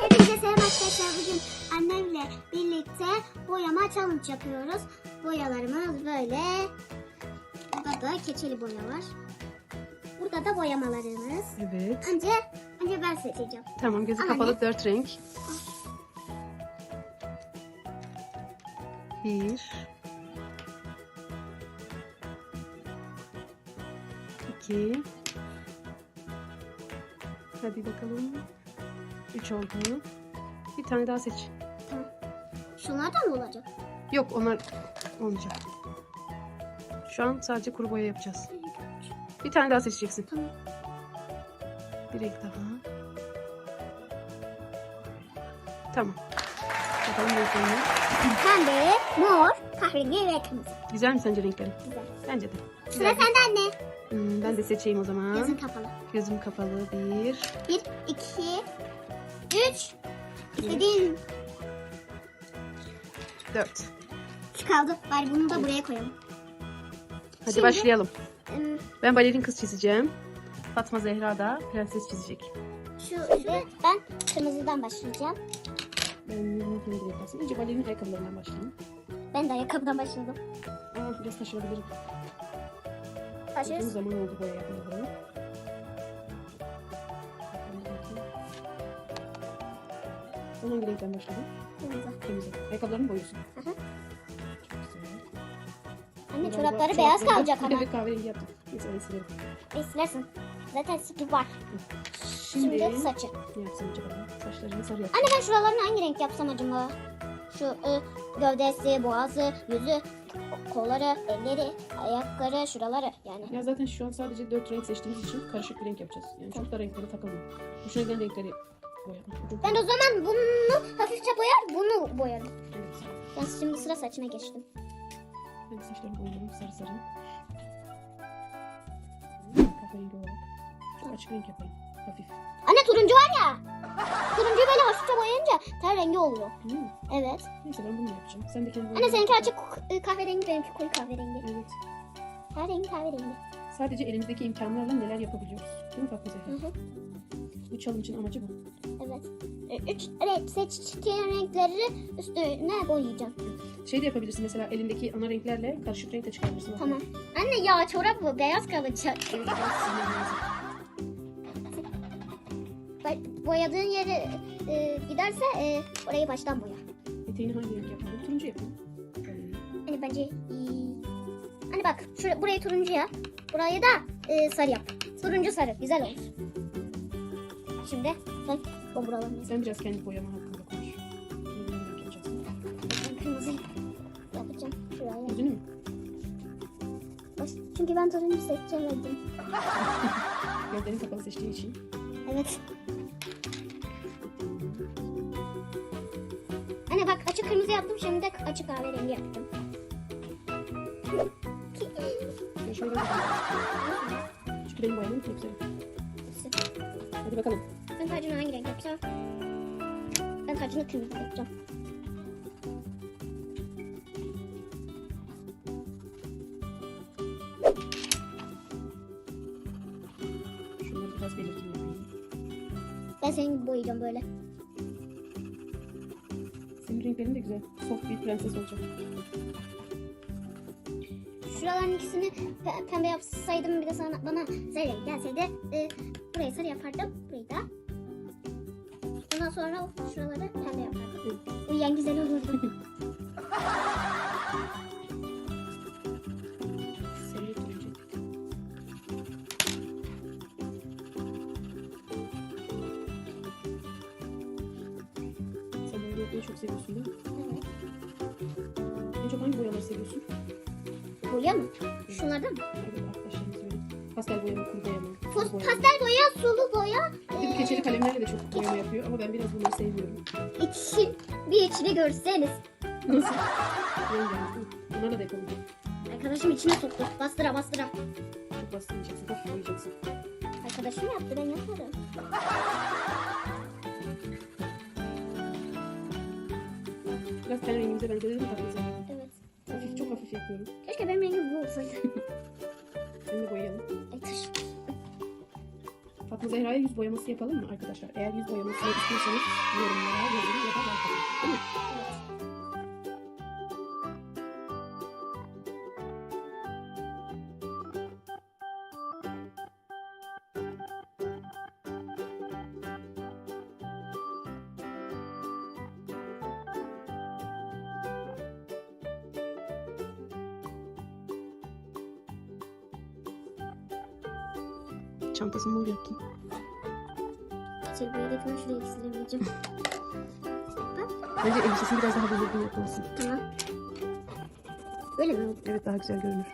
Hepinize selam arkadaşlar. Bugün annemle birlikte boyama challenge yapıyoruz. Boyalarımız böyle. Burada da keçeli boya var. Burada da boyamalarımız. Evet. Önce, önce ben seçeceğim. Tamam gözü Anne. kapalı dört renk. Bir. İki. Hadi bakalım. Üç oldu. Bir tane daha seç. Tamam. Şunlardan mı olacak? Yok onlar olmayacak. Şu an sadece kuru boya yapacağız. Bir tane daha seçeceksin. Tamam. Bir renk daha. Tamam. Bakalım renklerine. Pembe, mor, kahverengi ve kırmızı. Güzel mi sence renkleri? Güzel. Bence de. Sıra sende anne. Hmm, ben de seçeyim o zaman. Gözün kapalı. Gözüm kapalı. Bir. Bir, iki, üç. İstediğin Dört. şu kaldı. Bari bunu da buraya koyalım. Hadi Şimdi- başlayalım. Hmm, Ben balerin kız çizeceğim. Fatma Zehra da prenses çizecek. Şu, şu ben kırmızıdan başlayacağım. Ben kendine yaparsın. Önce balerin ayakkabılarından başlayayım. Ben de ayakkabıdan başladım. Aa, biraz taşırabilirim. Uzun Başlıyoruz. zaman oldu boya yapmadım. Ben hangi renkten başladım? Kırmızı. Kırmızı. Ayakkabılarını boyuyorsun. Hı hı. Çok güzel. Anne Ben çorapları beyaz kalacak ama. Evet kahverengi yaptım. Neyse onu silerim. E, silersin. Zaten siki var. Şimdi, Şimdi saçı. ne yapsam acaba? Saçlarını sarı yap. Anne ben şuralarını hangi renk yapsam acaba? Şu gövdesi, boğazı, yüzü, kolları, elleri, ayakları, şuraları yani. Ya zaten şu an sadece dört renk seçtiğimiz için karışık bir renk yapacağız. Yani çok da renklere takılmıyor. Hoşuna giden renkleri boyayalım. Ben o zaman bunu hafifçe boyar, bunu boyarım. Evet. Ben şimdi sıra saçına geçtim. Ben saçlarımı boyuyorum sarı sarı. Kahverengi olarak. Açık renk yapayım. Hafif. Turuncu var ya. Turuncuyu böyle hafifçe boyayınca ten rengi oluyor. Hmm. Evet. Neyse ben bunu yapacağım. Sen de kendi Anne seninki açık e, kahverengi, benimki koyu kahverengi. Evet. Kahverengi kahverengi. Sadece elimizdeki imkanlarla neler yapabiliyoruz. Değil mi Fatma Zehra? Hı hı. Bu challenge'ın amacı bu. Evet. E, Üç renk seçtiğin renkleri üstüne boyayacağım. Şey de yapabilirsin mesela elindeki ana renklerle karışık renk de çıkarabilirsin. Tamam. Anne ya çorap bu beyaz kalacak. Boyadığın yere e, giderse e, orayı baştan boya. Eteğini hangi renk yapalım? Turuncu yapalım. Hani bence iyi. Hani bak şuraya, burayı turuncu yap. Burayı da e, sarı yap. Turuncu sarı güzel olur. Şimdi ben bu buralarını Sen biraz kendi boyama hakkında konuş. Ben kırmızı yapacağım şuraya. Yüzünü mü? Çünkü ben turuncu seçemedim. Gözlerini kapalı seçtiğin için. Evet. Anne bak açık kırmızı yaptım şimdi de açık kahverengi yaptım. Şöyle. Çünkü benim boyamam çok güzel. Hadi bakalım. Ben tacını hangi renk yapsam? Ben tacını kırmızı yapacağım. Şunları biraz belirteyim. Ben gibi boyayacağım böyle. Renklerin de güzel. Soft bir prenses olacak. Şuraların ikisini pe- pembe yapsaydım bir de sana bana sarı gelseydi e, burayı sarı yapardım. Burayı da. Ondan sonra şuraları pembe yapardım. Uyuyan güzel olurdu. seviyorsun değil mi? evet. En çok hangi boyaları seviyorsun? Boya mı? Şunlardan mı? Evet arkadaşlarımız böyle. Pastel boyama, kuru boyama. Fos- sulu boyama. pastel boya, sulu boya. Bir de bu keçeli kalemlerle de çok boyama yapıyor ama ben biraz bunları sevmiyorum. İçin, bir içini görseniz. Nasıl? Rengarenk? Bunlarla da yapalım. Arkadaşım içine soktu. Bastıra bastıra. Çok bastırmayacaksın, hafif boyayacaksın. Arkadaşım yaptı ben yaparım. Biraz ten rengimize benzedelim mi Fatma Zehra? Evet. Hafif, çok hafif yapıyorum. Keşke benim rengim bu olsaydı. Seni de boyayalım. Ay taş. Fatma Zehra'ya yüz boyaması yapalım mı arkadaşlar? Eğer yüz boyaması istiyorsanız yorumlara yazın ya da. Değil mi? Çantasını mor yaptım. Böyle yapayım şuraya ikisilemeyeceğim. Bence elbisesini biraz daha belirgin yapmalısın. tamam. Öyle mi? Evet daha güzel görünür.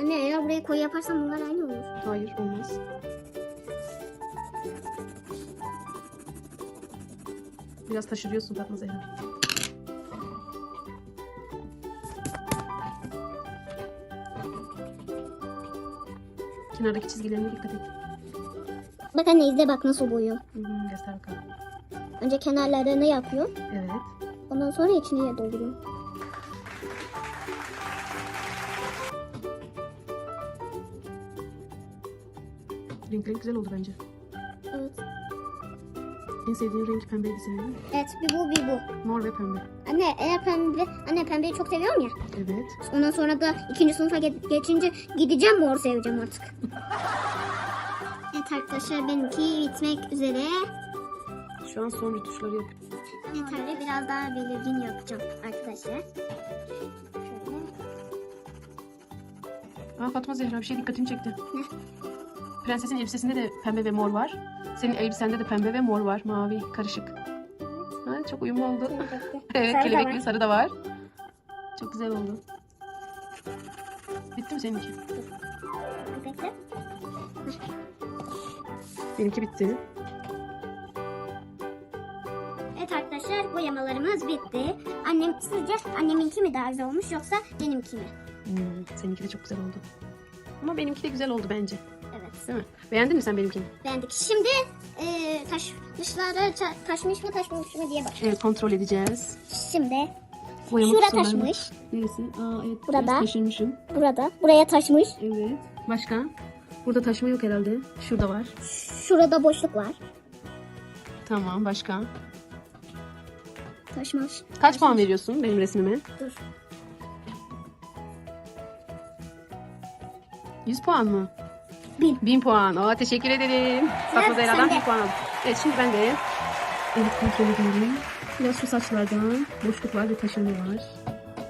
Anne eğer buraya koyu yaparsam bunlar aynı olur. Hayır olmaz. Biraz taşırıyorsun Fatma Zehra. Kenardaki çizgilerine dikkat et. Bak anne izle bak nasıl boyuyor. Hı, göster bakalım. Önce kenarlarını yapıyor. Evet. Ondan sonra içine dolduruyor. Renkleri güzel oldu bence. En sevdiğin renk pembeydi senin değil mi? Evet bir bu bir bu. Mor ve pembe. Anne eğer pembe, anne pembeyi çok seviyorum ya. Evet. Ondan sonra da ikinci sınıfa ge- geçince gideceğim mor seveceğim artık. evet arkadaşlar benimki bitmek üzere. Şu an son rütuşları yapıyorum. Yeterli biraz daha belirgin yapacağım arkadaşlar. Şöyle. Aa Fatma Zehra bir şey dikkatimi çekti. Prensesin elbisesinde de pembe ve mor var. Senin elbisende de pembe ve mor var. Mavi, karışık. Ha, çok uyumlu oldu. evet, Sarı kelebekli var. sarı da var. Çok güzel oldu. Bitti mi seninki? Bekle. Benimki bitti. Evet arkadaşlar boyamalarımız bitti. Annem sizce anneminki mi daha güzel olmuş yoksa benimki mi? Hmm, seninki de çok güzel oldu. Ama benimki de güzel oldu bence. Değil mi? Beğendin mi sen benimkini? Beğendik. Şimdi e, taşmışlara ça- taşmış mı taşmamış mı diye bak. Evet kontrol edeceğiz. Şimdi Boyama şura taşmış. Neresi? Aa evet. Burada. biraz Taşırmışım. Burada. Buraya taşmış. Evet. Başka? Burada taşma yok herhalde. Şurada var. Şurada boşluk var. Tamam başka? Taşmış. Kaç puan veriyorsun benim resmime? Dur. 100 puan mı? Bin. 1000 puan. Aa, teşekkür ederim. Fatma Zehra'dan. 1000 puan aldım. Evet şimdi ben de evet kontrol ediyorum. Biraz şu saçlardan boşluk var ve taşınma var.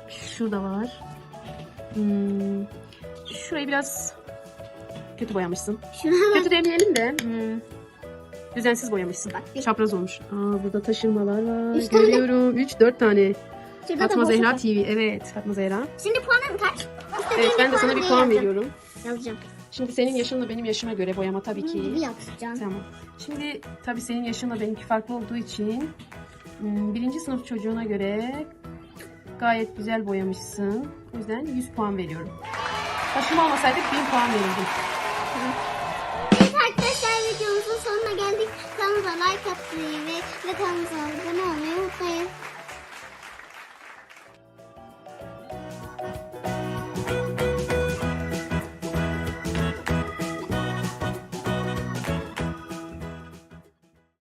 Şurada var. Hmm. Şurayı biraz kötü boyamışsın. Şuna. Kötü demeyelim de hmm, düzensiz boyamışsın. Bak, bir- Çapraz olmuş. Aa, burada taşırmalar var. Üç tane. Görüyorum. 3 4 tane. Şurada da Fatma boşluk Zehra var. TV. Evet Fatma Zehra. Şimdi puanın kaç? İstediğin Evet ben de sana bir puan yazacağım. veriyorum. Yazacağım. Şimdi senin yaşınla benim yaşıma göre boyama tabii ki. yapacağım. Tamam. Şimdi tabii senin yaşınla benimki farklı olduğu için hmm, birinci sınıf çocuğuna göre gayet güzel boyamışsın. O yüzden 100 puan veriyorum. Taşıma olmasaydı 1000 puan verirdim. Evet arkadaşlar videomuzun sonuna geldik. Kanalımıza like atmayı ve, ve kanalımıza